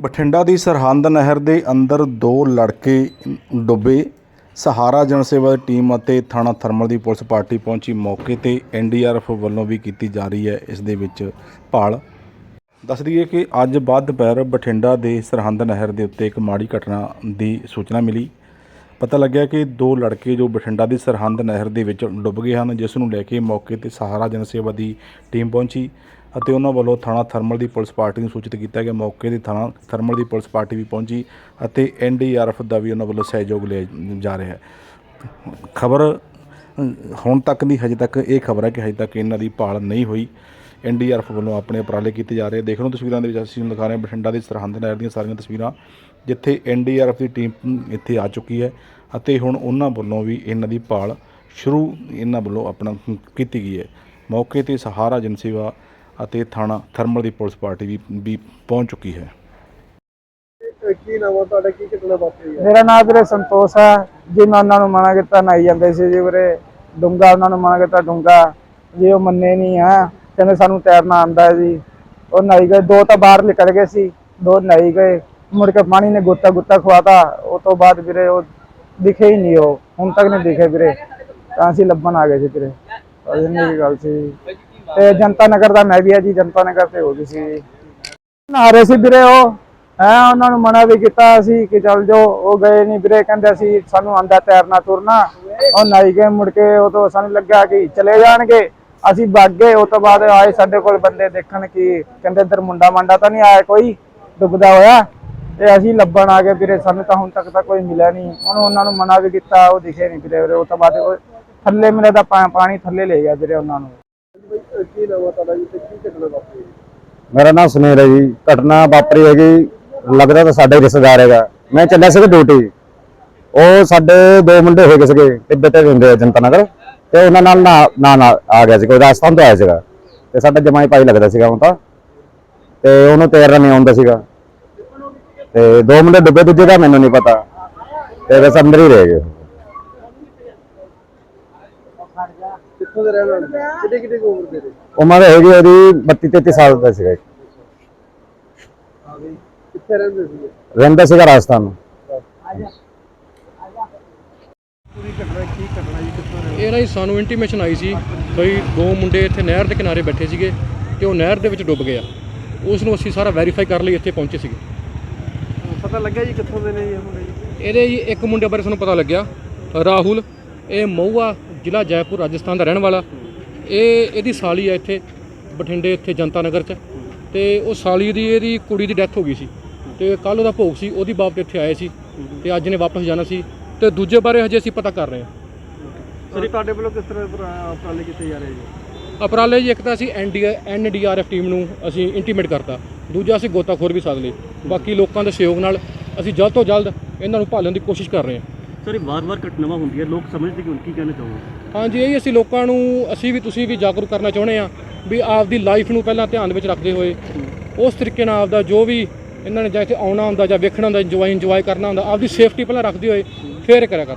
ਬਠਿੰਡਾ ਦੀ ਸਰਹੰਦ ਨਹਿਰ ਦੇ ਅੰਦਰ ਦੋ ਲੜਕੇ ਡੁੱਬੇ। ਸਹਾਰਾ ਜਨ ਸੇਵਾ ਦੀ ਟੀਮ ਅਤੇ ਥਾਣਾ ਥਰਮਲ ਦੀ ਪੁਲਿਸ ਪਾਰਟੀ ਪਹੁੰਚੀ ਮੌਕੇ ਤੇ ਐਨਡੀਆਰਐਫ ਵੱਲੋਂ ਵੀ ਕੀਤੀ ਜਾ ਰਹੀ ਹੈ ਇਸ ਦੇ ਵਿੱਚ ਭਾਲ। ਦੱਸ ਦਈਏ ਕਿ ਅੱਜ ਬਾਅਦ ਦੁਪਹਿਰ ਬਠਿੰਡਾ ਦੇ ਸਰਹੰਦ ਨਹਿਰ ਦੇ ਉੱਤੇ ਇੱਕ ਮਾੜੀ ਘਟਨਾ ਦੀ ਸੂਚਨਾ ਮਿਲੀ। ਪਤਾ ਲੱਗਿਆ ਕਿ ਦੋ ਲੜਕੇ ਜੋ ਬਠਿੰਡਾ ਦੀ ਸਰਹੰਦ ਨਹਿਰ ਦੇ ਵਿੱਚ ਡੁੱਬ ਗਏ ਹਨ, ਜਿਸ ਨੂੰ ਲੈ ਕੇ ਮੌਕੇ ਤੇ ਸਹਾਰਾ ਜਨ ਸੇਵਾ ਦੀ ਟੀਮ ਪਹੁੰਚੀ। ਅਤੇ ਉਹਨਾਂ ਵੱਲੋਂ ਥਾਣਾ ਥਰਮਲ ਦੀ ਪੁਲਿਸ ਪਾਰਟੀ ਨੂੰ ਸੂਚਿਤ ਕੀਤਾ ਗਿਆ ਮੌਕੇ ਦੀ ਥਾਣਾ ਥਰਮਲ ਦੀ ਪੁਲਿਸ ਪਾਰਟੀ ਵੀ ਪਹੁੰਚੀ ਅਤੇ ਐਨਡੀਆਰਐਫ ਦਾ ਵੀ ਉਹਨਾਂ ਵੱਲੋਂ ਸਹਿਯੋਗ ਲਿਆ ਜਾ ਰਿਹਾ ਹੈ। ਖਬਰ ਹੁਣ ਤੱਕ ਦੀ ਹਜੇ ਤੱਕ ਇਹ ਖਬਰ ਹੈ ਕਿ ਹਜੇ ਤੱਕ ਇਹਨਾਂ ਦੀ ਭਾਲ ਨਹੀਂ ਹੋਈ। ਐਨਡੀਆਰਐਫ ਵੱਲੋਂ ਆਪਣੇ ਉਪਰਾਲੇ ਕੀਤੇ ਜਾ ਰਹੇ ਦੇਖ ਲਓ ਤਸਵੀਰਾਂ ਦੇ ਵਿੱਚ ਅਸੀਂ ਤੁਹਾਨੂੰ ਦਿਖਾ ਰਹੇ ਹਾਂ ਬਠਿੰਡਾ ਦੇ ਸਰਹੰਦ ਨਹਿਰ ਦੀਆਂ ਸਾਰੀਆਂ ਤਸਵੀਰਾਂ, ਜਿੱਥੇ ਐਨਡੀਆਰਐਫ ਦੀ ਟੀਮ ਇੱਥੇ ਆ ਚੁੱਕੀ ਹੈ ਅਤੇ ਹੁਣ ਉਹਨਾਂ ਵੱਲੋਂ ਵੀ ਇਹਨਾਂ ਦੀ ਭਾਲ ਸ਼ੁਰੂ ਇਹਨਾਂ ਵੱਲੋਂ ਆਪਣਾ ਕੀਤੀ ਗਈ ਹੈ। ਮੌਕੇ ਤੇ ਸਹਾਰਾ ਜਨ ਸੇਵਾ ਅਤੇ ਥਾਣਾ ਥਰਮਲ ਦੀ ਪੁਲਿਸ ਪਾਰਟੀ ਵੀ ਵੀ ਪਹੁੰਚ ਚੁੱਕੀ ਹੈ। ਇਹ ਕੀ ਨਾਮ ਆ? ਤੁਹਾਡਾ ਕੀ ਘਟਨਾ ਵਾਪਰੀ ਹੈ? ਮੇਰਾ ਨਾਮ ਵੀਰੇ ਸੰਤੋਸ਼ ਹੈ ਜੀ ਮੈਂ ਉਹਨਾਂ ਨੂੰ ਮਨਾ ਕੀਤਾ ਨਹਾਈ ਜਾਂਦੇ ਸੀ ਜੀ ਵੀਰੇ। ਡੂੰਗਾ ਉਹਨਾਂ ਨੂੰ ਮਨਾ ਕੀਤਾ ਡੂੰਗਾ ਜੀ ਉਹ ਮੰਨੇ ਨਹੀਂ ਆ ਕਹਿੰਦੇ ਸਾਨੂੰ ਤੈਰਨਾ ਆਂਦਾ ਹੈ ਜੀ। ਉਹ ਨਹਾਈ ਗਏ ਦੋ ਤਾਂ ਬਾਹਰ ਨਿਕਲ ਗਏ ਸੀ। ਦੋ ਨਹਾਈ ਗਏ। ਮੁੜ ਕੇ ਪਾਣੀ ਨੇ ਗੋਤਾ ਗੁੱਤਾ ਖਵਾਤਾ। ਉਹ ਤੋਂ ਬਾਅਦ ਵੀਰੇ ਉਹ ਦਿਖੇ ਹੀ ਨਹੀਂ ਉਹ। ਹੁਣ ਤੱਕ ਨਹੀਂ ਦਿਖੇ ਵੀਰੇ। ਤਾਂ ਅਸੀਂ ਲੱਭਣ ਆ ਗਏ ਸੀ ਵੀਰੇ। ਕੁ ਗੱਲ ਸੀ। ਤੇ ਜਨਤਾ ਨਗਰ ਦਾ ਮੈਂ ਵੀ ਆ ਜੀ, ਜਨਤਾ ਨਗਰ ਤੇ ਹੋ ਗਈ ਸੀ। ਜੀ ਨਹਾ ਰਹੇ ਸੀ ਵੀਰੇ ਉਹ। ਹੈ, ਉਹਨਾਂ ਨੂੰ ਮਨਾ ਵੀ ਕੀਤਾ ਸੀ ਕਿ ਚੱਲ ਜਾਓ, ਉਹ ਗਏ ਨਹੀਂ ਵੀਰੇ, ਕਹਿੰਦੇ ਸੀ ਸਾਨੂੰ ਆਂਦਾ ਤੈਰਨਾ ਤੁਰਨਾ। ਉਹ ਨਹੀਂ ਗਏ ਮੁੜ ਕੇ, ਉਹ ਤੋਂ ਸਾਨੂੰ ਲੱਗਿਆ ਕਿ ਚਲੇ ਜਾਣਗੇ। ਅਸੀਂ ਭੱਗ ਗਏ, ਉਹ ਤੋਂ ਬਾਅਦ ਆਏ ਸਾਡੇ ਕੋਲ ਬੰਦੇ ਦੇਖਣ ਕਿ ਕਹਿੰਦੇ ਇੱਧਰ ਮੁੰਡਾ ਮੰਡਾ ਤਾਂ ਨਹੀਂ ਆਇਆ ਕੋਈ, ਡੁੱਬਦਾ ਹੋਇਆ। ਤੇ ਅਸੀਂ ਲੱਭਣ ਆ ਗਏ ਵੀਰੇ, ਸਾਨੂੰ ਤਾਂ ਹੁਣ ਤੱਕ ਤਾਂ ਕੋਈ ਮਿਲਿਆ ਨਹੀਂ ਉਹਨੂੰ ਉਹਨਾਂ ਨੂੰ ਮਨਾ ਵੀ ਕੀਤਾ, ਉਹ ਦਿਖੇ ਨਹੀਂ ਵੀਰੇ, ਉਹ ਤੋਂ ਬਾਅਦ ਥੱਲੇ ਮੇਰੇ ਦਾ ਪਾਣੀ ਥੱਲੇ ਲੈ ਗਿਆ ਵੀਰੇ ਉਹਨਾਂ ਨੂੰ। ਬਈ ਕੀ ਨਾਮ ਆ ਤੁਹਾਡਾ ਜੀ ਤੇ ਕੀ ਘਟਨਾ ਵਾਪਰੀ ਮੇਰਾ ਨਾਮ ਸੁਨੀਲ ਹੈ ਜੀ। ਘਟਨਾ ਵਾਪਰੀ ਹੈਗੀ। ਲੱਗਦਾ ਤਾਂ ਸਾਡੇ ਰਿਸ਼ਤੇਦਾਰ ਹੈਗਾ। ਮੈਂ ਚੱਲਿਆ ਸੀਗਾ ਡਿਊਟੀ ਉਹ ਸਾਡੇ ਦੋ ਮੁੰਡੇ ਹੋਏ ਸੀਗੇ ਤਿੱਬਤ ਤੇ ਹੁੰਦੇ ਆ ਜਨਤਾ ਨਗਰ। ਤੇ ਉਹਨਾਂ ਨਾਲ ਨਾ ਨਾ ਆ ਗਿਆ ਸੀਗਾ ਉਹ ਰਾਜਸਥਾਨ ਤੋਂ ਆਇਆ ਸੀਗਾ। ਤੇ ਸਾਡਾ ਜਮਾਈ ਭਾਈ ਲੱਗਦਾ ਸੀਗਾ ਉਹ ਤਾਂ। ਤੇ ਉਹਨੂੰ ਤੈਰਨਾ ਨਹੀਂ ਆਉਂਦਾ ਸੀਗਾ। ਤੇ ਦੋ ਮੁੰਡੇ ਡੁੱਬੇ, ਦੂਜੇ ਦਾ ਮੈਨੂੰ ਨਹੀਂ ਪਤਾ। ਤੇ ਬਸ ਅੰਦਰ ਹੀ ਰਹਿ ਗਏ। ਕਿੱਥੋਂ ਦੇ ਰਹਿਣ ਵਾਲੇ? ਕਿੱਡੇ ਕਿੱਡੇ ਕੁ ਉਮਰ ਦੇ ਨੇ ਉਮਰ ਹੈਗੀ ਉਹਦੀ 32 33 ਸਾਲ ਦਾ ਸੀਗਾ ਕਿੱਥੇ ਰਹਿੰਦੇ ਸੀ ਰਹਿੰਦਾ ਸੀਗਾ ਰਾਜਸਥਾਨ ਨੂੰ। ਪੂਰੀ ਘਟਨਾ ਕੀ ਘਟਨਾ ਜੀ? ਕਿੱਥੋਂ ਰਹਿ ਇਹ ਨਾ ਜੀ ਸਾਨੂੰ ਇੰਟੀਮੇਸ਼ਨ ਆਈ ਸੀ ਬਈ ਦੋ ਮੁੰਡੇ ਇੱਥੇ ਨਹਿਰ ਦੇ ਕਿਨਾਰੇ ਬੈਠੇ ਸੀਗੇ ਤੇ ਉਹ ਨਹਿਰ ਦੇ ਵਿੱਚ ਡੁੱਬ ਗਿਆ ਉਸ ਨੂੰ ਅਸੀਂ ਸਾਰਾ ਵੈਰੀਫਾਈ ਕਰਨ ਲਈ ਇੱਥੇ ਪਹੁੰਚੇ ਸੀਗੇ। ਪਤਾ ਲੱਗਿਆ ਜੀ ਕਿੱਥੋਂ ਦੇ ਨੇ ਜੀ ਇਹ ਮੁੰਡੇ ਜੀ? ਇਹਦੇ ਜੀ ਇੱਕ ਮੁੰਡੇ ਬਾਰੇ ਸਾਨੂੰ ਪਤਾ ਲੱਗਿਆ ਰਾਹੁਲ ਇਹ ਮਹੂਆ ਜ਼ਿਲ੍ਹਾ ਜੈਪੁਰ ਰਾਜਸਥਾਨ ਦਾ ਰਹਿਣ ਵਾਲਾ। ਇਹ ਇਹਦੀ ਸਾਲੀ ਆ ਇੱਥੇ ਬਠਿੰਡੇ ਇੱਥੇ ਜਨਤਾ ਨਗਰ 'ਚ। ਤੇ ਉਹ ਸਾਲੀ ਦੀ ਇਹਦੀ ਕੁੜੀ ਦੀ ਡੈਥ ਹੋ ਗਈ ਸੀ। ਤੇ ਕੱਲ ਉਹਦਾ ਭੋਗ ਸੀ ਉਹਦੀ ਬਾਬਤ ਇੱਥੇ ਆਏ ਸੀ। ਤੇ ਅੱਜ ਨੇ ਵਾਪਸ ਜਾਣਾ ਸੀ। ਤੇ ਦੂਜੇ ਬਾਰੇ ਹਜੇ ਅਸੀਂ ਪਤਾ ਕਰ ਰਹੇ ਹਾਂ। ਸਰ ਤੁਹਾਡੇ ਵੱਲੋਂ ਕਿਸ ਤਰ੍ਹਾਂ ਉਪਰਾ- ਉਪਰਾਲੇ ਕੀਤੇ ਜਾ ਰਹੇ ਜੀ? ਉਪਰਾਲੇ ਜੀ ਇੱਕ ਤਾਂ ਅਸੀਂ ਐਨਡੀਆਰਐਫ ਟੀਮ ਨੂੰ ਅਸੀਂ ਇੰਟੀਮੇਟ ਕਰਤਾ। ਦੂਜਾ ਅਸੀਂ ਗੋਤਾਖੋਰ ਵੀ ਸਾਧ ਲਏ। ਬਾਕੀ ਲੋਕਾਂ ਦੇ ਸਹਿਯੋਗ ਨਾਲ ਅਸੀਂ ਜਲਦ ਤੋਂ ਜਲਦ ਇਹਨਾਂ ਨੂੰ ਭਾਲਣ ਦੀ ਕੋਸ਼ਿਸ਼ ਕਰ ਰਹੇ ਹਾਂ। ਸਰ, ਇਹ ਵਾਰ-ਵਾਰ ਘਟਨਾਵਾਂ ਹੁੰਦੀਆਂ, ਲੋਕ ਸਮਝਦੇ ਕਿਉਂ ਨਹੀਂ? ਕੀ ਕਹਿਣਾ ਚਾਹੋਗੇ ਹਾਂਜੀ, ਇਹ ਅਸੀਂ ਲੋਕਾਂ ਨੂੰ, ਅਸੀਂ ਵੀ ਤੁਸੀਂ ਵੀ ਜਾਗਰੂਕ ਕਰਨਾ ਚਾਹੁੰਦੇ ਆ ਵੀ ਆਪਦੀ ਲਾਈਫ ਨੂੰ ਪਹਿਲਾਂ ਧਿਆਨ ਵਿੱਚ ਰੱਖਦੇ ਹੋਏ, ਉਸ ਤਰੀਕੇ ਨਾਲ ਆਪਦਾ ਜੋ ਵੀ ਇਹਨਾਂ ਨੇ ਜਾਂ ਇੱਥੇ ਆਉਣਾ ਹੁੰਦਾ ਜਾਂ ਵੇਖਣਾ ਹੁੰਦਾ ਇੰਜੋਏ ਇੰਜੋਏ ਕਰਨਾ ਹੁੰਦਾ, ਆਪਦੀ ਸੇਫਟੀ ਪਹਿਲਾਂ ਰੱਖਦੇ ਹੋਏ, ਫੇਰ ਕਰਿਆ ਕਰ